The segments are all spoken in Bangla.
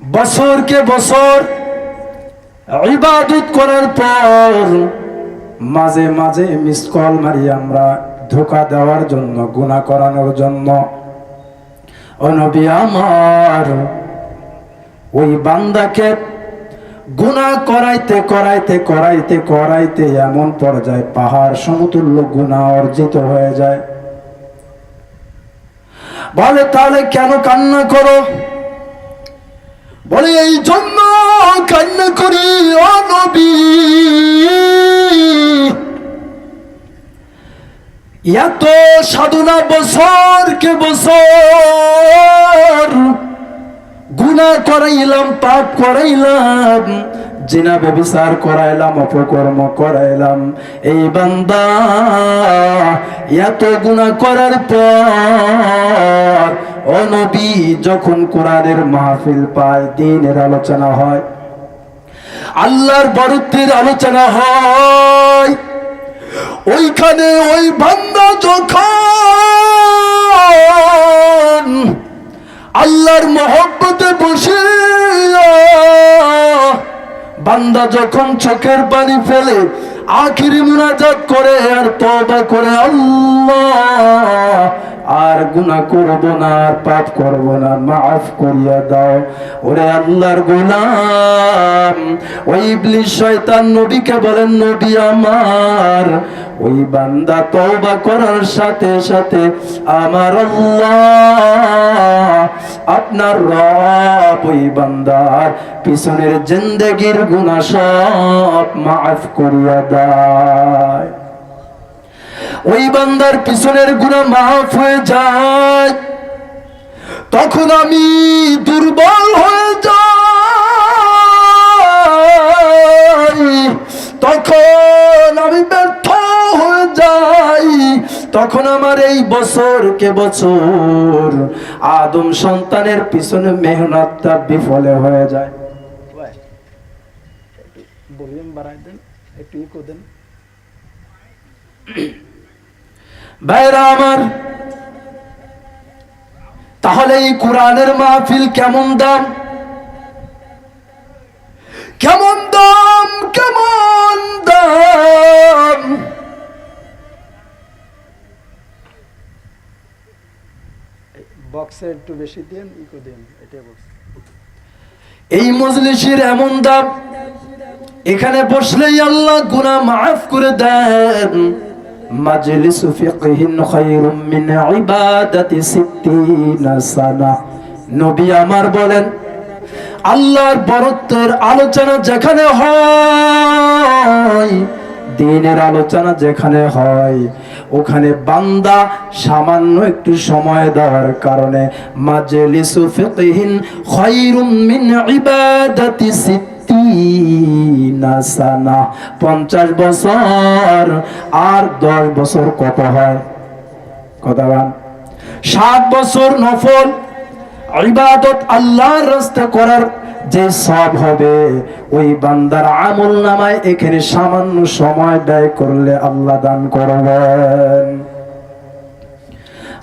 বছরকে বছর ইবাদত করার পর মাঝে মাঝে মিস কল মারি আমরা, ধোকা দেওয়ার জন্য গুণা করানোর জন্য। ও নবী আমার, ওই বান্দাকে গুণা করাইতে করাইতে করাইতে করাইতে এমন পর্যায়ে পাহাড় সমতুল্য গুণা অর্জিত হয়ে যায়। বলে তাহলে কেন কান্না করো? বলে এই জন্য কান্না করি, ও নবী। এত সাধনা বছর কে বছর? গুণা করাইলাম, পাপ করাইলাম, জিনা ব্যবিচার করাইলাম, অপকর্ম করাইলাম। এই বান্দা এত গুণা করার পর অনবী যখন কোরআনের মাহফিল পায়, দিনের আলোচনা হয়, আল্লাহর বরত্বের আলোচনা হয়, ওইখানে ওই বান্দা যখন আল্লাহর মহব্বতে বসে, বান্দা যখন চোখের পানি ফেলে, আখিরি মুনাজাত করে আর তবা করে, আল্লাহ আর গুনাহ করব না, আর পাপ করব না, মাফ করিয়া দাও। ওরে আল্লাহর গোলাম ওই ইবলিস শয়তান, নবীকে বলেন, নবী আমার, ওই বান্দা তওবা করার সাথে সাথে আমার আল্লাহ, আপনার রব, ওই বান্দার পিছনের জিন্দেগির গুনাহ সব মাফ করিয়া দেয়। ওই বান্দার পিছনের গুণা মাফ হয়ে যায়। তখন আমি দুর্বল হয়ে যাই। তখন আমি ব্যর্থ হয়ে যাই। তখন আমার এই বছর কে বছর? আদম সন্তানের পিছনে মেহনতটা বিফলে হয়ে যায়। বাড়াই দেন, একটু ইকো দেন। ভাইরা আমার তাহলে এই কোরআনের মাহফিল কেমন দাম? কেমন দাম? কেমন দাম? বক্সে একটু বেশি দিন ইকো দিন এটাই বক্স। এই মজলিসের এমন দাম এখানে বসলেই আল্লাহ গুনাহ মাফ করে দেন। মাজলিসু ফিকহিন খায়রুম মিন ইবাদাতি সিত্তিনা সানা নবী আমার বলেন, আল্লাহর বরত্বের আলোচনা যেখানে হয়, দিনের আলোচনা যেখানে হয়, ওখানে বান্দা সামান্য একটু সময় দেওয়ার কারণে, মাজলিসু ফিকহিন খায়রুম মিন ইবাদাতি সিত্তিনা সানা পঞ্চাশ বছর আর দশ বছর কত হয়? কথা ষাট বছর নফল ইবাদত আল্লাহর রাস্তা করার যে সব হবে, ওই বান্দার আমল নামায় এখানে সামান্য সময় ব্যয় করলে আল্লাহ দান করবেন।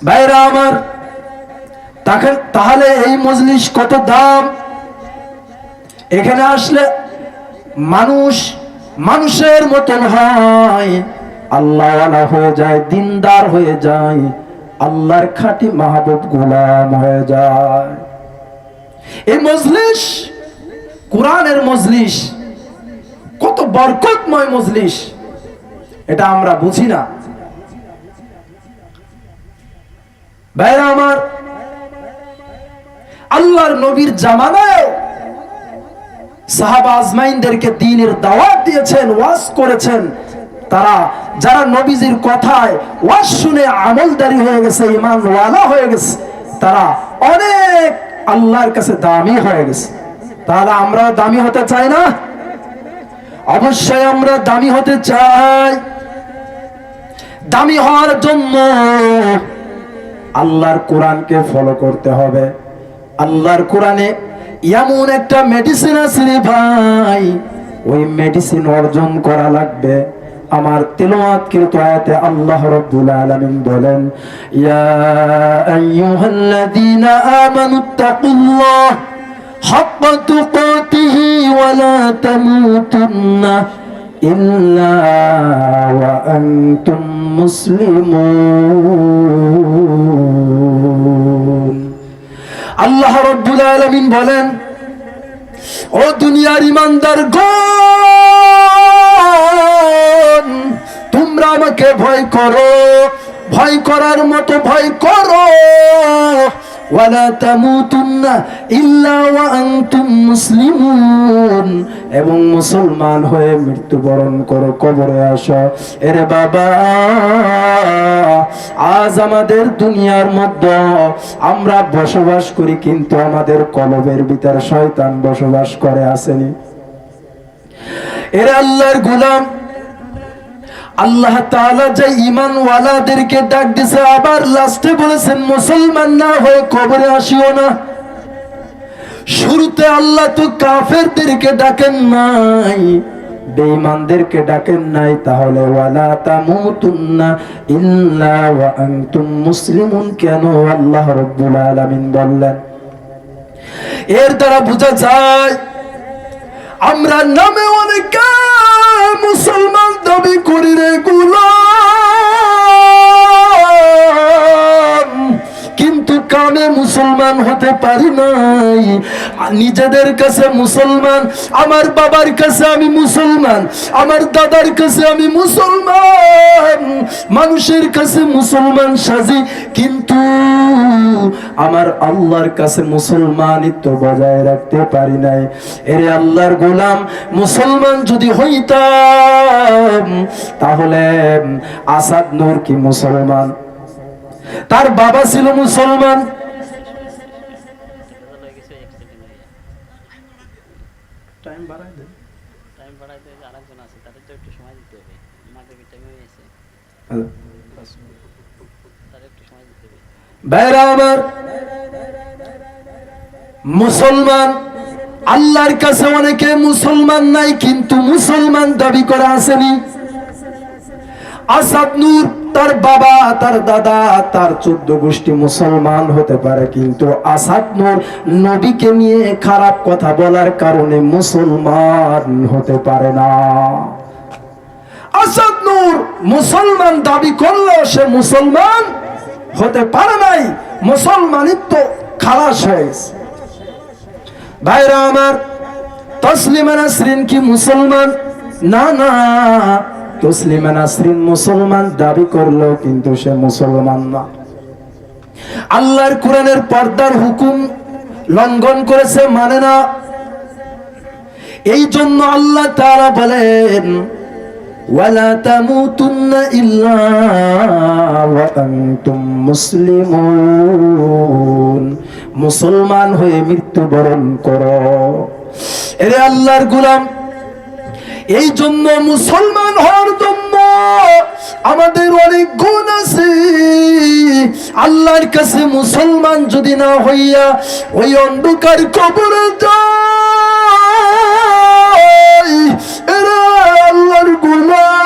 ভাইরা আমার তাহলে এই মজলিস কত দাম? এখানে আসলে মানুষ মানুষের মতন হয়। আল্লাহ হয়ে যায়, দিনদার হয়ে যায়। আল্লাহর খাঁটি মাহবুব গোলাম হয়ে যায়। এই মজলিস, কোরআনের মজলিস, কত বরকতময় মজলিস। এটা আমরা বুঝি না। ভাইরা আমার, আল্লাহর নবীর জামানায় সাহাবা আজমাইনদেরকে দিনের দাওয়াত দিয়েছেন, ওয়াজ করেছেন। তারা, যারা নবীজির কথায় ওয়াজ শুনে আমলদারি হয়ে গেছে ইমান ওয়ালা হয়ে গেছে, তারা অনেক আল্লাহর কাছে দামি হয়ে গেছে। তাহলে আমরা দামি হতে চাই না? অবশ্যই আমরা দামি হতে চাই। দামি হওয়ার জন্য আল্লাহর কোরআনকে ফলো করতে হবে। আল্লাহর কোরআনে এমন একটা মেডিসিন আছে রে ভাই। ওই মেডিসিন অর্জন করা লাগবে। আমার তেলাওয়াতকৃত আয়াতে আল্লাহ রাব্বুল আলামিন বলেন, ইয়া আইয়ুহাল্লাযীনা আমানুত্তাকুল্লাহ হাক্কা তুকাতিহি ওয়া লা তামুতুন্না ইল্লা ওয়া আনতুম মুসলিমুন। আল্লাহ রব্বুল আলামিন বলেন, ও দুনিয়ার ইমানদার গো তোমরা আমাকে ভয় করো, ভয় করার মতো ভয় করো ওয়ালা তামুতুন্না ইল্লা ওয়া আনতুম এবং মুসলমান হয়ে মৃত্যুবরণ করো, কবরে আসো। এরে বাবা, আজ আমাদের দুনিয়ার মধ্যে আমরা বসবাস করি, কিন্তু আমাদের কলবের ভিতরে শয়তান বসবাস করে, আসেনি। এরা আল্লাহর গোলাম। আল্লাহ যে ডাক দিছে, আবার লাস্টে বলেছেন, মুসলমান না হয়ে কবরে আসিও না। শুরুতে আল্লাহ তো কাফেরদেরকে ডাকেন নাই ডাকেন নাই, তাহলে ওয়ালা তামুতুন্না ইল্লা ওয়া আনতুম মুসলিমুন। কেন আল্লাহ রাব্বুল আলামিন বললেন? এর দ্বারা বোঝা যায়, আমরা নামে অনেক মুসলমান দাবি করি রে গুলাম। কামে মুসলমান হতে পারি নাই। নিজেদের কাছে মুসলমান, আমার বাবার কাছে আমি মুসলমান, আমার দাদার কাছে আমি মুসলমান। মানুষের কাছে মুসলমান সাজি, কিন্তু আমার আল্লাহর কাছে মুসলমানিত্ব বজায় রাখতে পারি নাই। এরে আল্লাহর গোলাম, মুসলমান যদি হইতাম, তাহলে আসাদ নূর কি মুসলমান? তার বাবা ছিল মুসলমান। টাইম বাড়াই দেন। টাইম বাড়াইতে যে আরেকজন আছে তাদের তো একটু সময় দিতে হবে। মাগরিবের টাইমে হয়েছে তাদের একটু সময় দিতে হবে। ভাইরা আমার মুসলমান আল্লাহর কাছে অনেকে মুসলমান নাই কিন্তু মুসলমান দাবি করা আসেনি। আসাদ নূর তার বাবা, তার দাদা, তার চোদ্দ গোষ্ঠী মুসলমান হতে পারে, কিন্তু আসাদ নূর নবীকে নিয়ে খারাপ কথা বলার কারণে মুসলমান হতে পারে না। আসাদ নূর মুসলমান দাবি করলেও সে মুসলমান হতে পারে নাই, মুসলমানিত্ব খালাস হয়েছে ভাইরা আমার, তসলিমা নাসরিন কি মুসলমান? না না। তসলিমা নাসরিন মুসলমান দাবি করল, কিন্তু সে মুসলমান না। আল্লাহর কোরআনের পর্দার হুকুম লঙ্ঘন করেছে মানে না। এই জন্য আল্লাহ তারা বলেন মুসলমান হয়ে মৃত্যুবরণ করো। এরে আল্লাহর গোলাম এই জন্য মুসলমান হওয়ার জন্য আমাদের অনেক গুণ আছে। আল্লাহর কাছে মুসলমান যদি না হইয়া ওই অন্ধকার কবরে আল্লাহর গোলাম।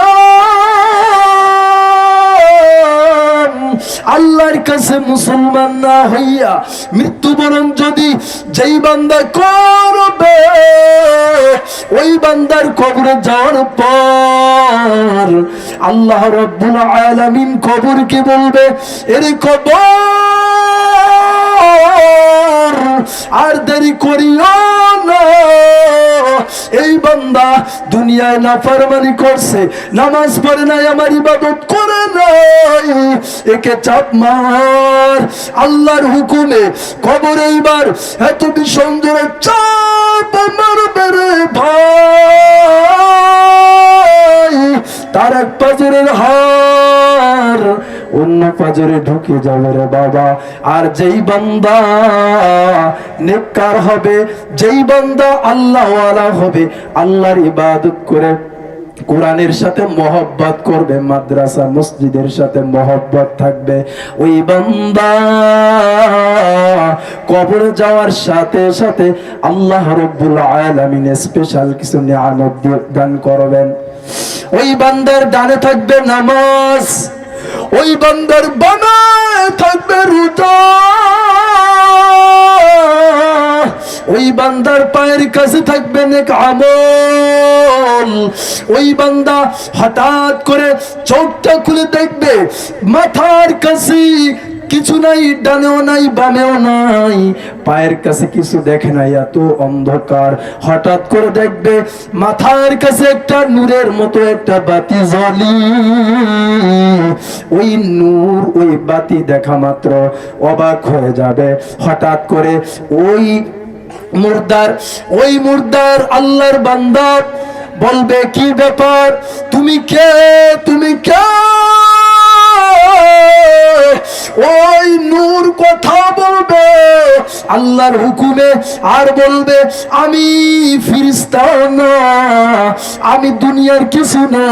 আল্লাহর কাছে মুসলমান না হইয়া মৃত্যুবরণ যদি যেই বান্দা করবে ওই বান্দার কবরে যাওয়ার পর আল্লাহ রব্বুল আলামিন কবরকে বলবে এর কবর আর দেরি করিও না। এই বান্দা দুনিয়ায় নাফরমানি করছে, নামাজ পড়ে নাই, আমার ইবাদত করে নাই। একে চাপ মার। আল্লাহর হুকুমে কবর এইবার এত ভীষণ জোরে চাপ মারবে রে ভাই। তার এক পাজরের হার অন্য পাজরে ঢুকে যাবে রে বাবা। আর যেই বান্দা নেককার হবে, যেই বান্দা আল্লাহওয়ালা হবে, আল্লাহর ইবাদত করে কোরআনের সাথে মহব্বত করবে, মাদ্রাসা, মসজিদের সাথে মহব্বত থাকবে। ওই বান্দা কবরে যাওয়ার সাথে সাথে আল্লাহ রব্বুল আলামিন স্পেশাল কিছু নিয়ামত দান করবেন। ওই বান্দার ডানে থাকবে নামাজ। ওই বান্দার বানায় থাকবে ওই বান্দার পায়ের কাছে থাকবে নেক আমল। ওই বান্দা হঠাৎ করে চোখটা খুলে দেখবে, মাথার কাছে কিছু নাই, ডানেও নাই, বামেও নাই। পায়ের কাছে কিছু দেখে নাই এত অন্ধকার। হঠাৎ করে দেখবে মাথার কাছে একটা নূরের মতো একটা বাতি জ্বলি। ওই নূর, ওই বাতি দেখা মাত্র অবাক হয়ে যাবে। হঠাৎ করে ওই মুর্দার ওই মুর্দার আল্লাহর বান্দা বলবে, কি ব্যাপার? তুমি কে? তুমি কে? ওই নূর কথা বলবে আল্লাহর হুকুমে আর বলবে আমি ফিরিস্তা না আমি দুনিয়ার কিছু না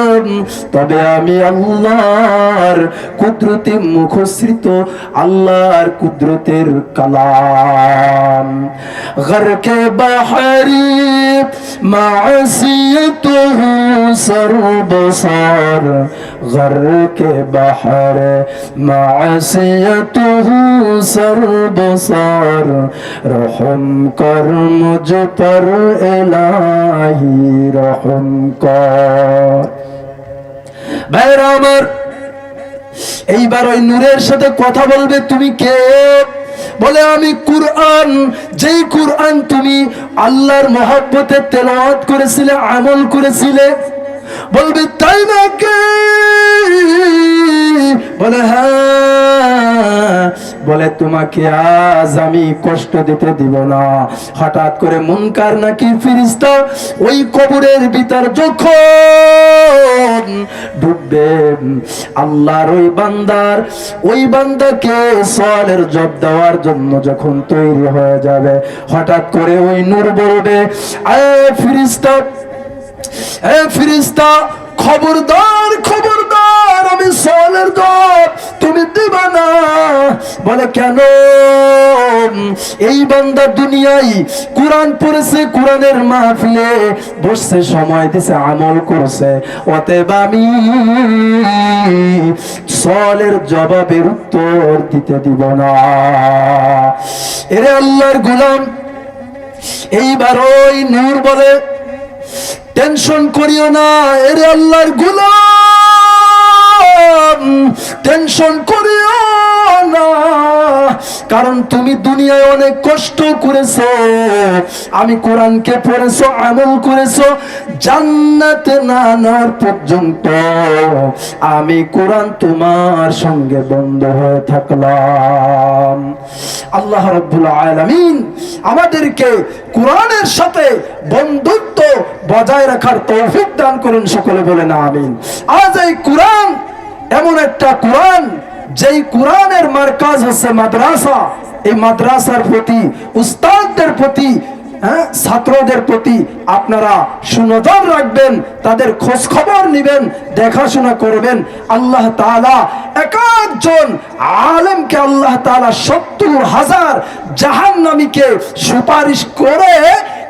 তবে আমি আল্লাহর কুদরতে মুখশ্রিত আল্লাহর কুদরতের কালাম গরকে বাহারি معصيته سربصار غرك بحر معصيته سربصار رحم کر مجھ پر الہی رحم کر ভাইরা আমার এইবার ওই নূরের সাথে কথা বলবে তুমি কে বলে আমি কুরআন যেই কুরআন তুমি আল্লাহর মহব্বতে তেলাওয়াত করেছিলে আমল করেছিলে বলবে, তাই নাকি? বলে হ্যাঁ। বলে, তোমাকে আজ আমি কষ্ট দিতে দিব না। হঠাৎ করে মুনকার নাকি ফিরিস্তা ওই কবরের ভিতর যখন ডুববে, আল্লাহর ওই বান্দার, ওই বান্দাকে সওয়ালের জব দেওয়ার জন্য যখন তৈরি হয়ে যাবে, হঠাৎ করে ওই নূর বলবে, আয় ফিরিস্তা ফিরিস্তা, খবরদার খবরদার, আমি তুমি দিবা না। বলে, কেন? এই বান্দা দুনিয়ায় কোরআন পড়েছে, কোরআনের মাহফিলে বসছে, সময় দিছে, আমল করছে। অতএব আমি সওয়ালের জবাবের উত্তর দিতে দিব না। এরে আল্লাহর গুলাম, এইবার ওই নূর বলে টেনশন করিও না এর আল্লাহর গুলাম। টেনশন করিও কারণ তুমি দুনিয়ায় অনেক কষ্ট করেছ। আমি কোরআনকে পড়েছো, আমল করেছ। জান্নাতে না নেওয়ার পর্যন্ত আমি কোরআন তোমার সঙ্গে বন্ধ হয়ে থাকলাম। আল্লাহ রব্বুল আলামিন আমাদেরকে কোরআনের সাথে বন্ধুত্ব বজায় রাখার তৌফিক দান করুন, সকলে বলেন আমিন। আজ এই কোরআন এমন একটা কোরআন যেই কোরআনের মার্কাজ হচ্ছে মাদ্রাসা, এই মাদ্রাসার প্রতি, উস্তাদদের প্রতি হ্যাঁ ছাত্রদের প্রতি আপনারা সুনজর রাখবেন, তাদের খোঁজ খবর নিবেন, দেখাশোনা করবেন। আল্লাহ এক একজন আলেমকে আল্লাহ তাআলা সত্তর হাজার জাহান্নামীকে সুপারিশ করে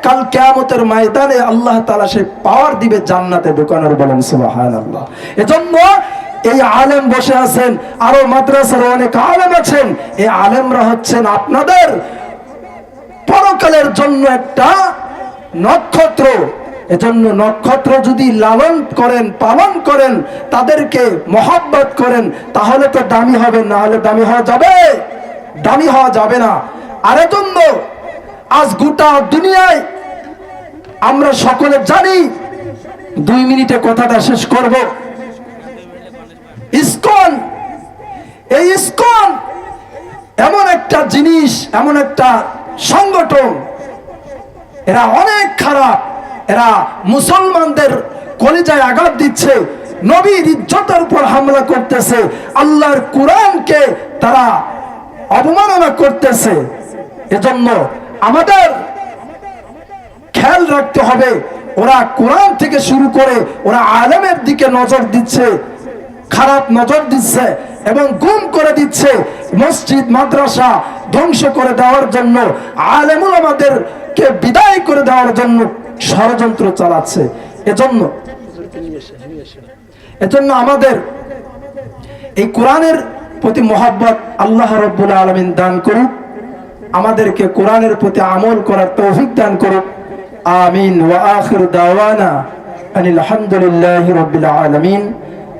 কাল কেয়ামতের ময়দানে আল্লাহ তাআলা সে পাওয়ার দিবে জান্নাতে ঢোকানোর বলেন, সুবহানাল্লাহ। এজন্য এই আলেম বসে আছেন, আরও মাদ্রাসার অনেক আলেম আছেন, এই আলেমরা হচ্ছেন আপনাদের পরকালের জন্য একটা নক্ষত্র। এজন্য নক্ষত্র যদি লালন করেন, পালন করেন, তাদেরকে মহব্বত করেন, তাহলে তো দামি হবে না হলে দামি হওয়া যাবে। দামি হওয়া যাবে না। আর এজন্য আজ গোটা দুনিয়ায় আমরা সকলে জানি, দুই মিনিটে কথাটা শেষ করব। ইসকন, এই ইস্কন এমন একটা জিনিস, এমন একটা সংগঠন। এরা অনেক খারাপ, এরা মুসলমানদের কলিজায় আঘাত দিচ্ছে, নবীর ইজ্জতের উপর হামলা করতেছে, আল্লাহর কোরআনকে তারা অবমাননা করতেছে। এজন্য আমাদের খেয়াল রাখতে হবে, ওরা কোরআন থেকে শুরু করে ওরা আলেমের দিকে নজর দিচ্ছে। খারাপ নজর দিচ্ছে এবং গুম করে দিচ্ছে মসজিদ, মাদ্রাসা ধ্বংস করে দেওয়ার জন্য, আলেমুল আমাদেরকে বিদায় করে দেওয়ার জন্য ষড়যন্ত্র চালাচ্ছে। এজন্য এজন্য আমাদের এই কোরআনের প্রতি মহাব্বত আল্লাহ রব্বুল আলমিন দান করুক, আমাদেরকে কোরআনের প্রতি আমল করার তৌফিক দান করুক। আমিন। ওয়া আখির দাওয়ানা আনিল হামদুলিল্লাহি রাব্বিল আলামিন।